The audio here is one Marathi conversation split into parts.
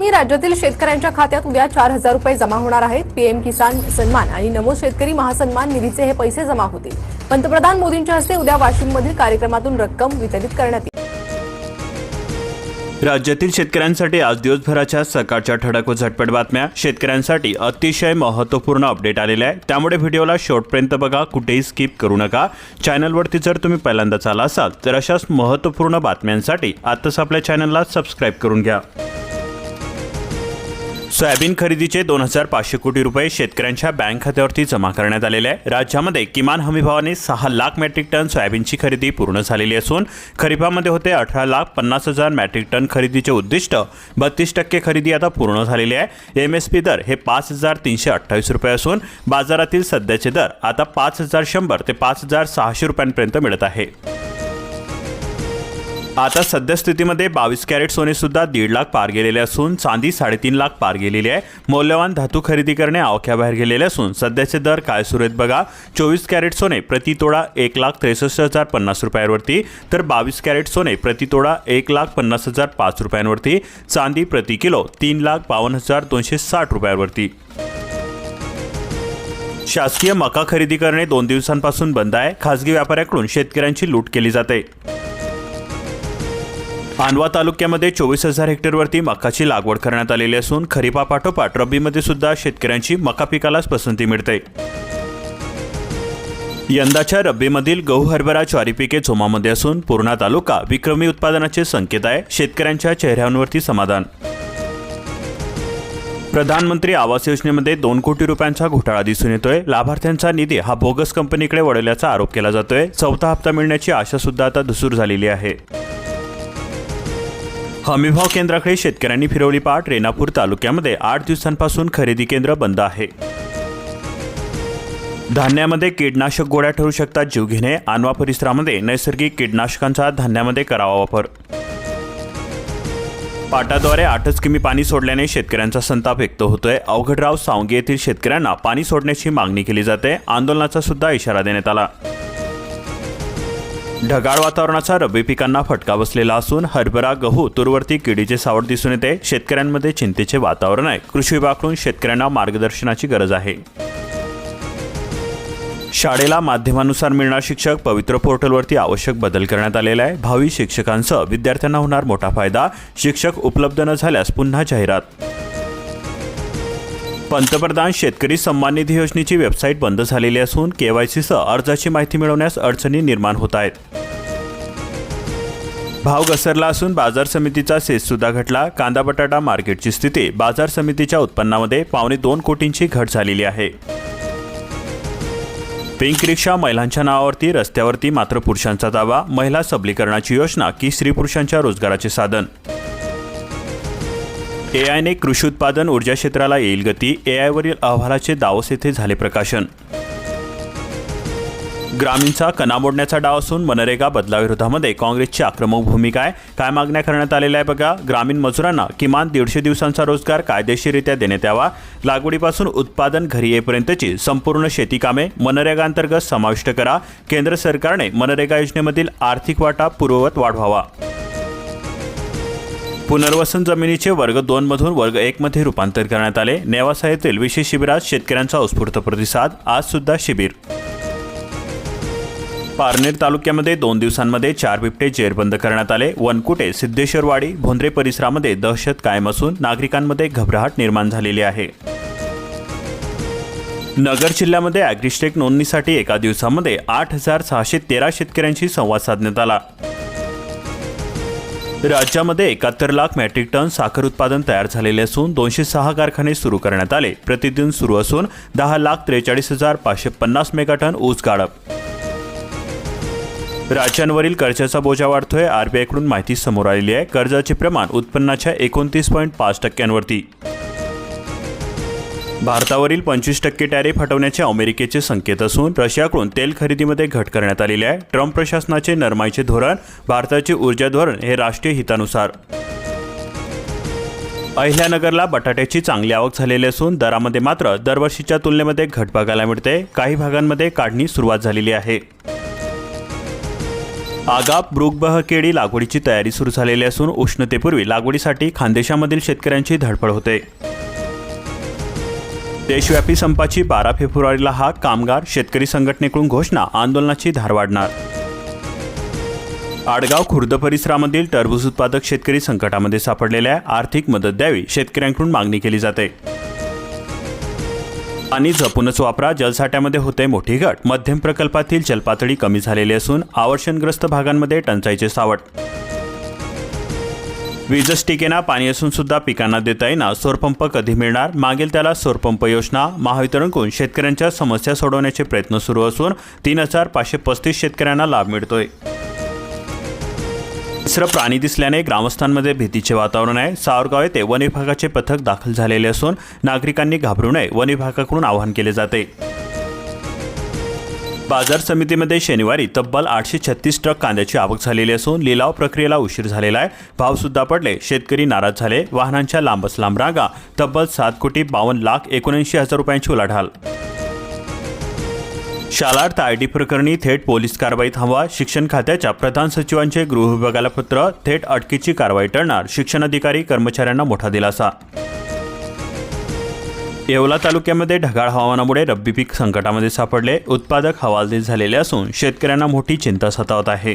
मी राज्यातील शेतकऱ्यांच्या खात्यात उद्या चार हजार रुपये जमा होणार आहेत. पीएम किसान सन्मान आणि नमो शेतकरी महासन्मान निधीचे हे पैसे जमा होतील. पंतप्रधान मोदींच्या हस्ते उद्या वाशिममधील कार्यक्रमातून रक्कम वितरित करण्यात येईल. राज्यातील शेतकऱ्यांसाठी आज दिवसभराच्या सकाळच्या ठळक व झटपट बातम्या. शेतकऱ्यांसाठी अतिशय महत्त्वपूर्ण अपडेट आलेले आहे त्यामुळे व्हिडिओला शेवटपर्यंत बघा कुठेही स्किप करू नका. चॅनलवरती जर तुम्ही पहिल्यांदाच आला असाल तर अशाच महत्त्वपूर्ण बातम्यांसाठी आत्ताच आपल्या चॅनलला सबस्क्राईब करून घ्या. सोयाबीन खरेदीचे दोन हजार पाचशे कोटी रुपये शेतकऱ्यांच्या बँक खात्यावरती जमा करण्यात आलेले आहे. राज्यामध्ये किमान हमीभावाने सहा लाख मेट्रिक टन सोयाबीनची खरेदी पूर्ण झालेली असून खरीपामध्ये होते अठरा लाख पन्नास हजार मेट्रिक टन खरेदीचे उद्दिष्ट बत्तीस टक्के खरेदी आता पूर्ण झालेली आहे. एम एस पी दर हे पाच हजार तीनशे अठ्ठावीस रुपये असून बाजारातील सध्याचे दर आता पाच हजार शंभर ते पाच हजार सहाशे रुपयांपर्यंत मिळत आहे. आता सद्यस्थितीमध्ये बावीस कॅरेट सोनेसुद्धा दीड लाख पार गेलेले असून चांदी साडेतीन लाख पार गेलेली आहे. मौल्यवान धातू खरेदी करणे आवाक्याबाहेर गेलेले असून सध्याचे दर काय सुरू आहेत बघा. चोवीस कॅरेट सोने प्रति तोडा एक लाख त्रेसष्ट हजार पन्नास रुपयांवरती तर बावीस कॅरेट सोने प्रति तोडा एक लाख पन्नास हजार पाच रुपयांवरती चांदी प्रति किलो तीन लाख बावन्न हजार दोनशे साठ रुपयांवरती. शासकीय मका खरेदी करणे दोन दिवसांपासून बंद आहे. खासगी व्यापाऱ्याकडून शेतकऱ्यांची लूट केली जाते. मांडवा तालुक्यामध्ये चोवीस हजार हेक्टरवरती मकाची लागवड करण्यात आलेली असून खरीपापाठोपाठ रब्बीमध्ये सुद्धा शेतकऱ्यांची मका पिकालाच पसंती मिळते. यंदाच्या रब्बीमधील गहू हरभरा ज्वारी पिके जोमामध्ये असून पूर्णा तालुका विक्रमी उत्पादनाचे संकेत आहे शेतकऱ्यांच्या चेहऱ्यांवरती समाधान. प्रधानमंत्री आवास योजनेमध्ये दोन कोटी रुपयांचा घोटाळा दिसून येतोय. लाभार्थ्यांचा निधी हा बोगस कंपनीकडे वळवल्याचा आरोप केला जातोय. चौथा हप्ता मिळण्याची आशा सुद्धा आता धुसूर झालेली आहे. हमीभाव केंद्राकडे शेतकऱ्यांनी फिरवली पाठ रेणापूर तालुक्यामध्ये आठ दिवसांपासून खरेदी केंद्र बंद आहे. धान्यामध्ये कीटनाशक गोळ्या ठरू शकतात जीवघेणे आणवा परिसरामध्ये नैसर्गिक कीटनाशकांचा धान्यामध्ये करावा वापर. पाटाद्वारे आठच किमी पाणी सोडल्याने शेतकऱ्यांचा संताप व्यक्त होतोय. अवघडराव सावंगी येथील शेतकऱ्यांना पाणी सोडण्याची मागणी केली जाते. आंदोलनाचा सुद्धा इशारा देण्यात आला. ढगाळ वातावरणाचा रब्बी पिकांना फटका बसलेला असून हरभरा गहू तूरवरती किडीचे सावट दिसून येते. शेतकऱ्यांमध्ये चिंतेचे वातावरण आहे. कृषी विभागाकडून शेतकऱ्यांना मार्गदर्शनाची गरज आहे. शाळेला माध्यमानुसार मिळणार शिक्षक पवित्र पोर्टलवरती आवश्यक बदल करण्यात आलेला आहे. भावी शिक्षकांसह विद्यार्थ्यांना होणार मोठा फायदा. शिक्षक उपलब्ध न झाल्यास पुन्हा जाहिरात पंतप्रधान शेतकरी सन्मान निधी योजनेची वेबसाईट बंद झालेली असून केवायसीसह अर्जाची माहिती मिळवण्यास अडचणी निर्माण होत आहेत. भाव घसरला असून बाजार समितीचा सेस सुद्धा घटला. कांदा बटाटा मार्केटची स्थिती बाजार समितीच्या उत्पन्नामध्ये पावणे दोन कोटींची घट झालेली आहे. पिंक रिक्षा महिलांच्या नावावरती रस्त्यावरती मात्र पुरुषांचा दावा. महिला सबलीकरणाची योजना की स्त्री पुरुषांच्या रोजगाराचे साधन. एआयने कृषी उत्पादन ऊर्जा क्षेत्राला येईल गती एआयवरील अहवालाचे दावोस येथे झाले प्रकाशन. ग्रामीणचा कणा मोडण्याचा डाव असून मनरेगा बदलाविरोधामध्ये काँग्रेसची आक्रमक भूमिका आहे. काय मागण्या करण्यात आलेल्या आहे बघा. ग्रामीण मजुरांना किमान दीडशे दिवसांचा रोजगार कायदेशीररित्या देण्यात यावा. लागवडीपासून उत्पादन घरी येईपर्यंतची संपूर्ण शेती कामे मनरेगा अंतर्गत समाविष्ट करा. केंद्र सरकारने मनरेगा योजनेमधील आर्थिक वाटा पूर्ववत वाढवावा. पुनर्वसन जमिनीचे वर्ग दोन मधून वर्ग एक मध्ये रूपांतर करण्यात आले. नेवासा येथील विशेष शिबिरात शेतकऱ्यांचा उत्स्फूर्त प्रतिसाद. आज सुद्धा शिबिर. पारनेर तालुक्यामध्ये दोन दिवसांमध्ये चार बिबटे जेरबंद करण्यात आले. वनकुटे सिद्धेश्वरवाडी भोंद्रे परिसरामध्ये दहशत कायम असून नागरिकांमध्ये घबराहट निर्माण झालेली आहे. नगर जिल्ह्यामध्ये अॅग्रिस्टेक नोंदणीसाठी एका दिवसामध्ये आठ हजार सहाशे तेरा शेतकऱ्यांशी संवाद साधण्यात आला. राज्यामध्ये एकाहत्तर लाख मेट्रिक टन साखर उत्पादन तयार झालेले असून दोनशे सहा कारखाने सुरू करण्यात आले. प्रतिदिन सुरू असून दहा लाख त्रेचाळीस हजार पाचशे पन्नास मेगाटन ऊस गाळप. राज्यांवरील कर्जाचा बोजा वाढतोय आरबीआयकडून माहिती समोर आलेली आहे. कर्जाचे प्रमाण उत्पन्नाच्या एकोणतीस पॉईंट पाच टक्क्यांवरती. भारतावरील पंचवीस टक्के टॅरिफ हटवण्याचे अमेरिकेचे संकेत असून रशियाकडून तेल खरेदीमध्ये घट करण्यात आलेली आहे. ट्रम्प प्रशासनाचे नरमाईचे धोरण भारताचे ऊर्जा धोरण हे राष्ट्रीय हितानुसार. अहिल्यानगरला बटाट्याची चांगली आवक झालेली असून दरामध्ये मात्र दरवर्षीच्या तुलनेमध्ये घट बघायला मिळते. काही भागांमध्ये काढणी सुरुवात झालेली आहे. आगाप ब्रुकबह केळी लागवडीची तयारी सुरू झालेली असून उष्णतेपूर्वी लागवडीसाठी खानदेशामधील शेतकऱ्यांची धडपड होते. देशव्यापी संपाची बारा फेब्रुवारीला हा कामगार शेतकरी संघटनेकडून घोषणा आंदोलनाची धार वाढणार. आडगाव खुर्द परिसरामधील टरबूज उत्पादक शेतकरी संकटामध्ये सापडलेल्या आर्थिक मदत द्यावी शेतकऱ्यांकडून मागणी केली जाते. पाणी जपूनच वापरा जलसाठ्यामध्ये होते मोठी घट. मध्यम प्रकल्पातील जलपातळी कमी झालेली असून आवर्षणग्रस्त भागांमध्ये टंचाईचे सावट. वीजच टिकेना पाणी असून सुद्धा पिकांना देता येईना. सौरपंप कधी मिळणार? मागेल त्याला सौरपंप योजना महावितरणकडून शेतकऱ्यांच्या समस्या सोडवण्याचे प्रयत्न सुरू असून तीन हजार पाचशे पस्तीस शेतकऱ्यांना लाभ मिळतोय. तिसरं प्राणी दिसल्याने ग्रामस्थांमध्ये भीतीचे वातावरण आहे. सावरगाव येथे वन विभागाचे पथक दाखल झालेले असून नागरिकांनी घाबरू नये. वन विभागाकडून आवाहन केले जाते. बाजार समितीमध्ये शनिवारी तब्बल आठशे छत्तीस ट्रक कांद्याची आवक झालेली असून लिलाव प्रक्रियेला उशीर झालेला आहे भाव सुद्धा पडले. शेतकरी नाराज झाले. वाहनांच्या लांबच लांब रांगा. तब्बल सात कोटी बावन्न लाख एकोणऐंशी हजार रुपयांची उलाढाल. शालार्थ आय टी प्रकरणी थेट पोलीस कारवाई थांबवा शिक्षण खात्याच्या प्रधान सचिवांचे गृह विभागाला पत्र. थेट अटकेची कारवाई टळणार. शिक्षण अधिकारी कर्मचाऱ्यांना मोठा दिलासा. येवला तालुक्यामध्ये ढगाळ हवामानामुळे रब्बी पीक संकटामध्ये सापडले. उत्पादक हवालदिल झालेले असून शेतकऱ्यांना मोठी चिंता सतावत आहे.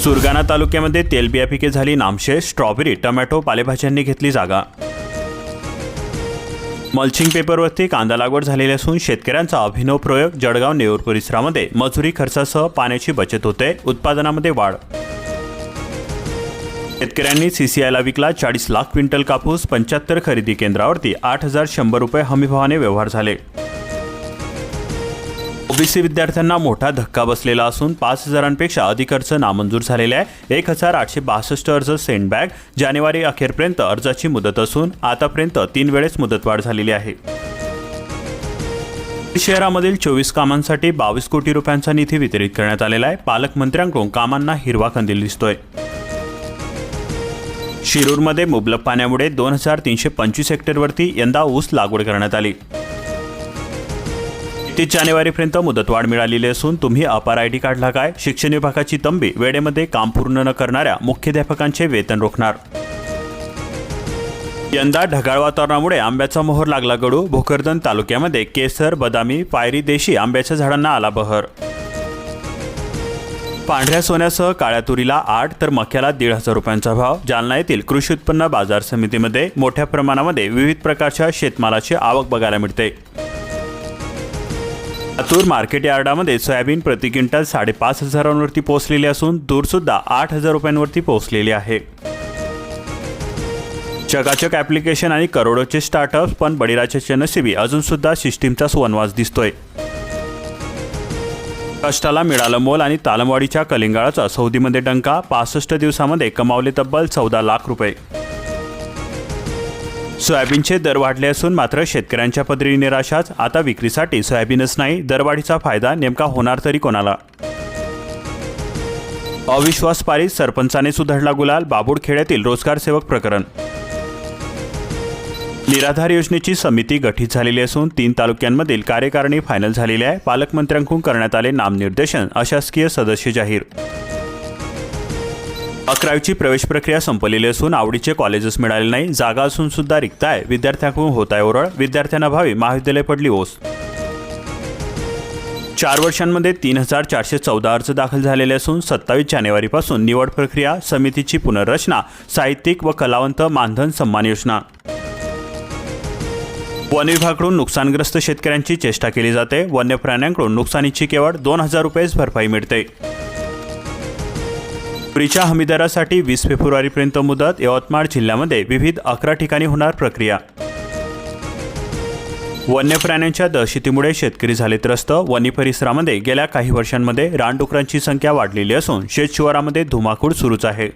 सुरगाणा तालुक्यामध्ये तेलबिया पिके झाली नामशेष. स्ट्रॉबेरी टोमॅटो पालेभाज्यांनी घेतली जागा. मल्चिंग पेपरवरती कांदा लागवड झालेली असून शेतकऱ्यांचा अभिनव प्रयोग जळगाव नेऊर परिसरामध्ये मजुरी खर्चासह पाण्याची बचत होते. उत्पादनामध्ये वाढ शेतकऱ्यांनी सीसीआयला विकला चाळीस लाख क्विंटल कापूस पंच्याहत्तर खरेदी केंद्रावरती आठ हजार शंभर रुपये हमीभावाने व्यवहार झाले. ओबीसी विद्यार्थ्यांना मोठा धक्का बसलेला असून पाच हजारांपेक्षा अधिक अर्ज नामंजूर झालेले आहे. एक हजार आठशे बासष्ट अर्ज सेंड बॅग जानेवारी अखेरपर्यंत अर्जाची मुदत असून आतापर्यंत तीन वेळेस मुदतवाढ झालेली आहे. शहरामधील चोवीस कामांसाठी बावीस कोटी रुपयांचा निधी वितरित करण्यात आलेला आहे. पालकमंत्र्यांकडून कामांना हिरवा कंदील दिसतोय. शिरूरमध्ये मुबलक पाण्यामुळे दोन हजार तीनशे पंचवीस हेक्टरवरती यंदा ऊस लागवड करण्यात आली. तीस जानेवारीपर्यंत मुदतवाढ मिळालेली असून तुम्ही अपार आय डी काढला काय? शिक्षण विभागाची तंबी वेळेमध्ये काम पूर्ण न करणाऱ्या मुख्याध्यापकांचे वेतन रोखणार. यंदा ढगाळ वातावरणामुळे आंब्याचा मोहर लागला गडू. भोकरदन तालुक्यामध्ये केसर बदामी पायरी देशी आंब्याच्या झाडांना आला बहर पांढऱ्या सोन्यासह काळ्या तुरीला आठ तर मक्याला दीड हजार रुपयांचा भाव. जालना येथील कृषी उत्पन्न बाजार समितीमध्ये मोठ्या प्रमाणामध्ये विविध प्रकारच्या शेतमालाची आवक बघायला मिळते. लातूर मार्केट यार्डामध्ये सोयाबीन प्रति क्विंटल साडेपाच हजारांवरती पोहोचलेली असून दूरसुद्धा आठ हजार रुपयांवरती पोहोचलेली आहे. चकाचक ॲप्लिकेशन आणि करोडोचे स्टार्टअप्स पण बळीराजाच्या नशिबी अजून सुद्धा सिस्टीमचाच वनवास दिसतोय. कष्टाला मिळालं मोल आणि तालमवाडीच्या कलिंगाळाचा. सौदीमध्ये डंका पासष्ट दिवसामध्ये कमावले तब्बल चौदा लाख रुपये. सोयाबीनचे दर वाढले असून मात्र शेतकऱ्यांच्या पदरी निराशाच. आता विक्रीसाठी सोयाबीनच नाही दरवाढीचा फायदा नेमका होणार तरी कोणाला? अविश्वास पारित सरपंचाने सुधारला गुलाल बाबूडखेड्यातील रोजगार सेवक प्रकरण. निराधार योजनेची समिती गठीत झालेली असून तीन तालुक्यांमधील कार्यकारिणी फायनल झालेली आहे. पालकमंत्र्यांकडून करण्यात आले नामनिर्देशन अशासकीय सदस्य जाहीर. अकरावीची प्रवेश प्रक्रिया संपलेली असून आवडीचे कॉलेजेस मिळाले नाही. जागा असून सुद्धा रिक्त आहे विद्यार्थ्यांकडून होत आहे ओरळ. विद्यार्थ्यांना भावी महाविद्यालय पडली ओस. चार वर्षांमध्ये तीन हजार चारशे चौदा अर्ज दाखल झालेले असून सत्तावीस जानेवारीपासून निवड प्रक्रिया समितीची पुनर्रचना साहित्यिक व कलावंत मानधन सन्मान योजना. वन विभागाकडून नुकसानग्रस्त शेतकऱ्यांची चेष्टा केली जाते. वन्य प्राण्यांकडून नुकसानीची केवळ दोन हजार रुपयेच भरपाई मिळते. तुरीच्या हमीदरासाठी वीस फेब्रुवारीपर्यंत मुदत यवतमाळ जिल्ह्यामध्ये विविध अकरा ठिकाणी होणार प्रक्रिया. वन्य प्राण्यांच्या दहशतीमुळे शेतकरी झाले त्रस्त. वनी परिसरामध्ये गेल्या काही वर्षांमध्ये रानडुकरांची संख्या वाढलेली असून शेतशिवारामध्ये धुमाकूळ सुरूच आहे.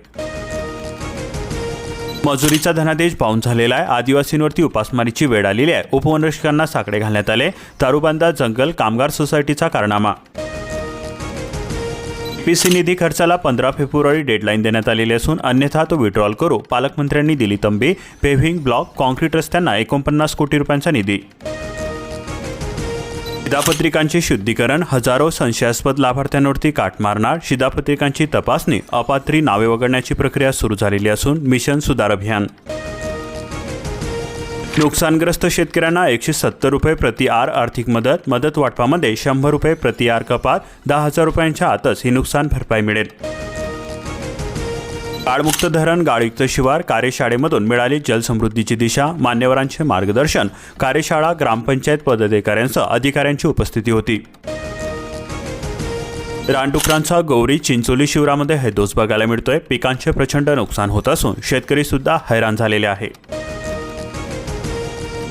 मजुरीचा धनादेश पाहून झालेला आहे. आदिवासींवरती उपासमारीची वेळ आलेली आहे. उपवनरक्षकांना साकडे घालण्यात आले. तारुबांदा जंगल कामगार सोसायटीचा कारनामा. पीसी निधी खर्चाला पंधरा फेब्रुवारी डेडलाईन देण्यात आलेली असून अन्यथा तो विड्रॉल करू. पालकमंत्र्यांनी दिली तंबी. पेव्हिंग ब्लॉक कॉन्क्रीट रस्त्यांना एकोणपन्नास कोटी रुपयांचा निधी. शिधापत्रिकांचे शुद्धीकरण हजारो संशयास्पद लाभार्थ्यांवरती काट मारणार शिधापत्रिकांची तपासणी अपात्री नावे वगळण्याची प्रक्रिया सुरू झालेली असून मिशन सुधार अभियान. नुकसानग्रस्त शेतकऱ्यांना एकशे सत्तर रुपये प्रति आर आर्थिक मदत मदत वाटपामध्ये शंभर रुपये प्रति आर कपात दहा हजार रुपयांच्या आतच ही नुकसान भरपाई मिळेल. गाळमुक्त धरण गाळयुक्त शिवार कार्यशाळेमधून मिळाली जलसमृद्धीची दिशा मान्यवरांचे मार्गदर्शन कार्यशाळा ग्रामपंचायत पदाधिकाऱ्यांसह अधिकाऱ्यांची उपस्थिती होती. रानडुकरांचा गौरी चिंचोली शिवरामध्ये हैदोस बघायला मिळतोय. पिकांचे प्रचंड नुकसान होत असून शेतकरी सुद्धा हैराण झालेले आहे.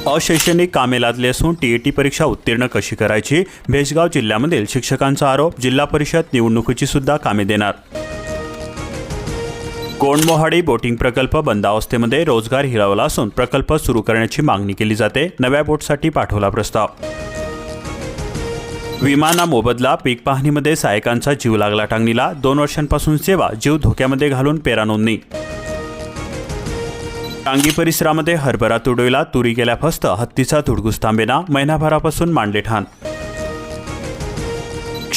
अशैक्षणिक कामे लादली असून टीईटी परीक्षा उत्तीर्ण कशी करायची? भेसगाव जिल्ह्यामधील शिक्षकांचा आरोप जिल्हा परिषद निवडणुकीची सुद्धा कामे देणार. कोंडमोहाडी बोटिंग प्रकल्प बंदावस्थेमध्ये रोजगार हिरावला असून प्रकल्प सुरू करण्याची मागणी केली जाते. नव्या बोटसाठी पाठवला प्रस्ताव. विमाना मोबदला पीक पाहणीमध्ये सहायकांचा जीव लागला टांगणीला. दोन वर्षांपासून सेवा जीव धोक्यामध्ये घालून पेरा नोंदणी टांगी परिसरामध्ये हरभरा तुडविला तुरी गेल्या फस्त हत्तीचा धुडगुस थांबेना. महिनाभरापासून मांडले ठाण.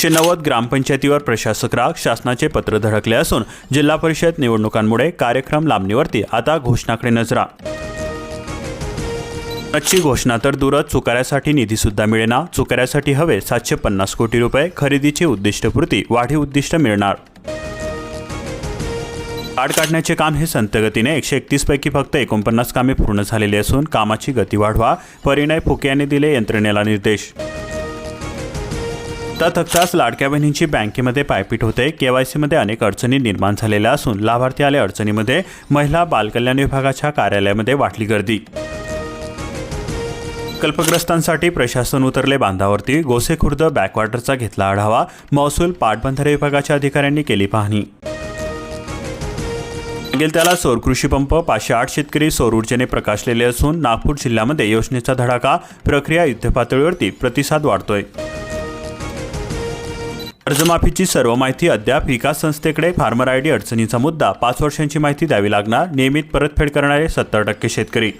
एकशे नव्वद ग्रामपंचायतीवर प्रशासक राग शासनाचे पत्र धडकले असून जिल्हा परिषद निवडणुकांमुळे कार्यक्रम लांबणीवरती आता घोषणाकडे नजरा. नची घोषणा तर दूरच चुकाऱ्यासाठी निधीसुद्धा मिळेना. चुकाऱ्यासाठी हवे सातशे पन्नास कोटी रुपये. खरेदीची उद्दिष्टपूर्ती वाढीव उद्दिष्ट मिळणार. आड काढण्याचे काम हे संतगतीने एकशे एकतीसपैकी फक्त एकोणपन्नास कामे पूर्ण झालेली असून कामाची गती वाढवा. परिणय फुके यांनी दिले यंत्रणेला निर्देश. तथकताच लाडक्या बहिणींची बँकेमध्ये पायपीट होते. केवायसीमध्ये अनेक अडचणी निर्माण झालेल्या असून लाभार्थी आले अडचणीमध्ये. महिला बालकल्याण विभागाच्या कार्यालयामध्ये वाटली गर्दी. कल्पग्रस्तांसाठी प्रशासन उतरले बांधावरती. गोसेखुर्द बॅकवॉटरचा घेतला आढावा. महसूल पाटबंधारे विभागाच्या अधिकाऱ्यांनी केली पाहणी. मागेल त्याला सौर कृषी पंप पाचशे आठ शेतकरी सौर ऊर्जेने प्रकाशलेले असून नागपूर जिल्ह्यामध्ये योजनेचा धडाका. प्रक्रिया युद्धपातळीवरती प्रतिसाद वाढतोय. कर्जमाफीची सर्व माहिती अद्याप विकास संस्थेकडे फार्मर आय डी अडचणीचा मुद्दा. पाच वर्षांची माहिती द्यावी लागणार नियमित परतफेड करणारे सत्तर टक्के शेतकरी.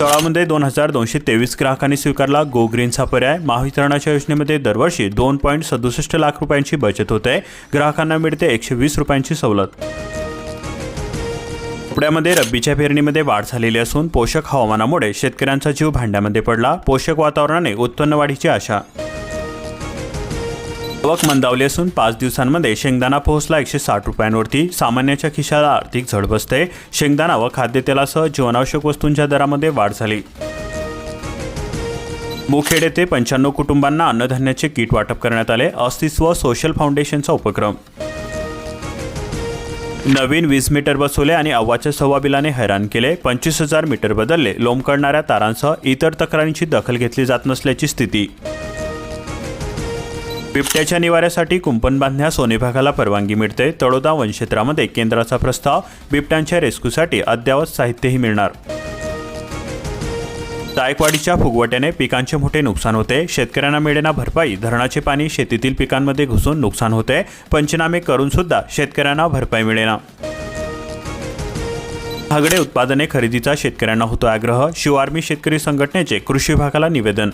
तळामध्ये दोन हजार दोनशे तेवीस ग्राहकांनी स्वीकारला गो ग्रीनचा पर्याय. महावितरणाच्या योजनेमध्ये दरवर्षी दोन पॉईंट सदुसष्ट लाख रुपयांची बचत होते. ग्राहकांना मिळते एकशे वीस रुपयांची सवलत. कपड्यामध्ये रब्बीच्या पेरणीमध्ये वाढ झालेली असून पोषक हवामानामुळे शेतकऱ्यांचा जीव भांड्यामध्ये पडला. पोषक वातावरणाने उत्पन्न वाढीची आशा. आवक मंदावली असून पाच दिवसांमध्ये शेंगदाणा पोहोचला एकशे साठ रुपयांवरती. सामान्याच्या खिशाला आर्थिक झड बसते. शेंगदाणा व खाद्यतेलासह जीवनावश्यक वस्तूंच्या दरामध्ये वाढ झाली. मुखेड येथे पंच्याण्णव कुटुंबांना अन्नधान्याचे किट वाटप करण्यात आले. अस्तित्व सोशल फाउंडेशनचा उपक्रम. नवीन वीज मीटर बसवले आणि अव्वाच्या सव्वा बिलाने हैराण केले. पंचवीस हजार मीटर बदलले. लोंबकडणाऱ्या तारांसह इतर तक्रारींची दखल घेतली जात नसल्याची स्थिती. बिबट्याच्या निवाऱ्यासाठी कुंपण बांधण्यास सोने भागाला परवानगी मिळते. तळोदा वनक्षेत्रामध्ये केंद्राचा प्रस्ताव बिबट्यांच्या रेस्क्यूसाठी अद्ययावत साहित्यही मिळणार. जायकवाडीच्या फुगवट्याने पिकांचे मोठे नुकसान होते. शेतकऱ्यांना मिळेना भरपाई धरणाचे पाणी शेतीतील पिकांमध्ये घुसून नुकसान होते. पंचनामे करून सुद्धा शेतकऱ्यांना भरपाई मिळेना. हगडे उत्पादने खरेदीचा शेतकऱ्यांना होतो आग्रह. शिवार्मी शेतकरी संघटनेचे कृषी विभागाला निवेदन.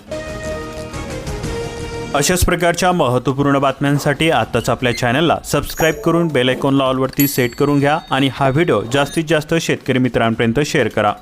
अशाच प्रकारच्या महत्त्वपूर्ण बातम्यांसाठी आत्ताच आपल्या चॅनलला सबस्क्राईब करून बेल आयकॉनला ऑलवरती सेट करून घ्या आणि हा व्हिडिओ जास्तीत जास्त शेतकरी मित्रांपर्यंत शेअर करा.